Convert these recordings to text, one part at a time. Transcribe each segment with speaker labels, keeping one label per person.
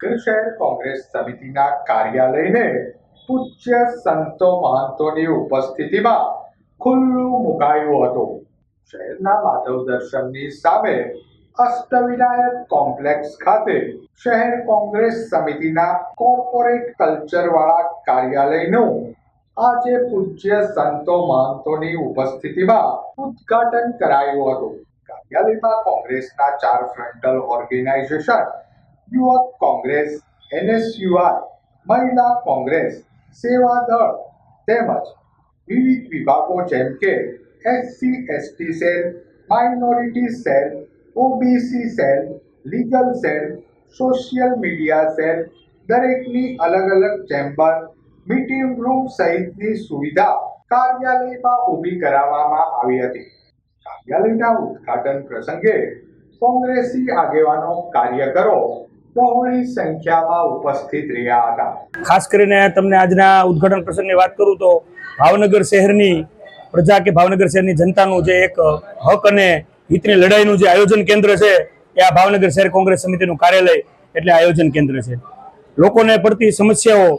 Speaker 1: ભાવનગર શહેર કોંગ્રેસ સમિતિના કાર્યાલયને પૂજ્ય સંતો મહંતોની ઉપસ્થિતિમાં ખુલ્લું મુકાયું હતું. શહેરના માધવ દર્શનની સામે અષ્ટવિનાયક કોમ્પ્લેક્સ ખાતે શહેર કોંગ્રેસ સમિતિના કોર્પોરેટ કલ્ચરવાળા કાર્યાલયનું આજે પૂજ્ય સંતો મહંતોની ઉપસ્થિતિમાં ઉદ્ઘાટન કરાયું હતું. કાર્યાલયમાં કોંગ્રેસના ચાર ફ્રન્ટલ ઓર્ગેનાઇઝેશન યુવક કોંગ્રેસ એનએસયુઆઈ મહિલા કોંગ્રેસ, સેવા દળ તેમજ વિવિધ વિભાગો જેમ કે SC, ST cell, minority cell, OBC cell, legal cell, social media cell, દરેકની અલગ અલગ ચેમ્બર, મીટિંગ રૂમ સહિતની સુવિધા કાર્યાલયમાં ઊભી કરાવવામાં આવી હતી. કાર્યાલયના ઉદ્ઘાટન પ્રસંગે કોંગ્રેસી આગેવાનો કાર્યકરો
Speaker 2: ખાસ કરીને તમને આજના ઉદ્ઘાટન પ્રસંગની વાત કરું તો ભાવનગર શહેરની પ્રજા કે ભાવનગર શહેરની જનતાનું જે એક હક અને હિતની લડાઈનું જે આયોજન કેન્દ્ર છે, એ આ ભાવનગર શહેર કોંગ્રેસ સમિતિનું કાર્યાલય એટલે આયોજન કેન્દ્ર છે. લોકોને પડતી સમસ્યાઓ,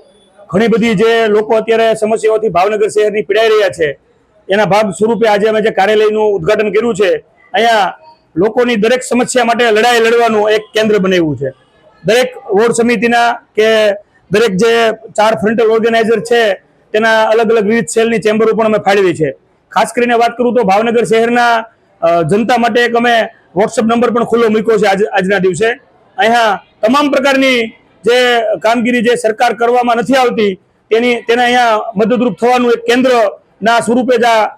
Speaker 2: ઘણી બધી જે લોકો અત્યારે સમસ્યાઓથી ભાવનગર શહેરની પીડાઈ રહ્યા છે, એના ભાગ સ્વરૂપે આજે અમે જે કાર્યાલયનું ઉદ્ઘાટન કર્યું છે, અહીંયા લોકોની દરેક સમસ્યા માટે લડાઈ લડવાનું એક કેન્દ્ર બનાવ્યું છે. દરેક વોર્ડ સમિતિના કે દરેક જે ચાર ફ્રન્ટલ ઓર્ગેનાઇઝર છે, તેના અલગ અલગ વિવિધ સેલની ચેમ્બરો પણ અમે ફાળવી છે. ખાસ કરીને વાત કરું તો ભાવનગર શહેરના જનતા માટે એક અમે વોટ્સઅપ નંબર પણ ખુલ્લો મૂક્યો છે આજ, આજના દિવસે. અહીંયા તમામ પ્રકારની જે કામગીરી જે સરકાર કરવામાં નથી આવતી, તેની, તેને અહીંયા મદદરૂપ થવાનું એક કેન્દ્રના સ્વરૂપે જ આ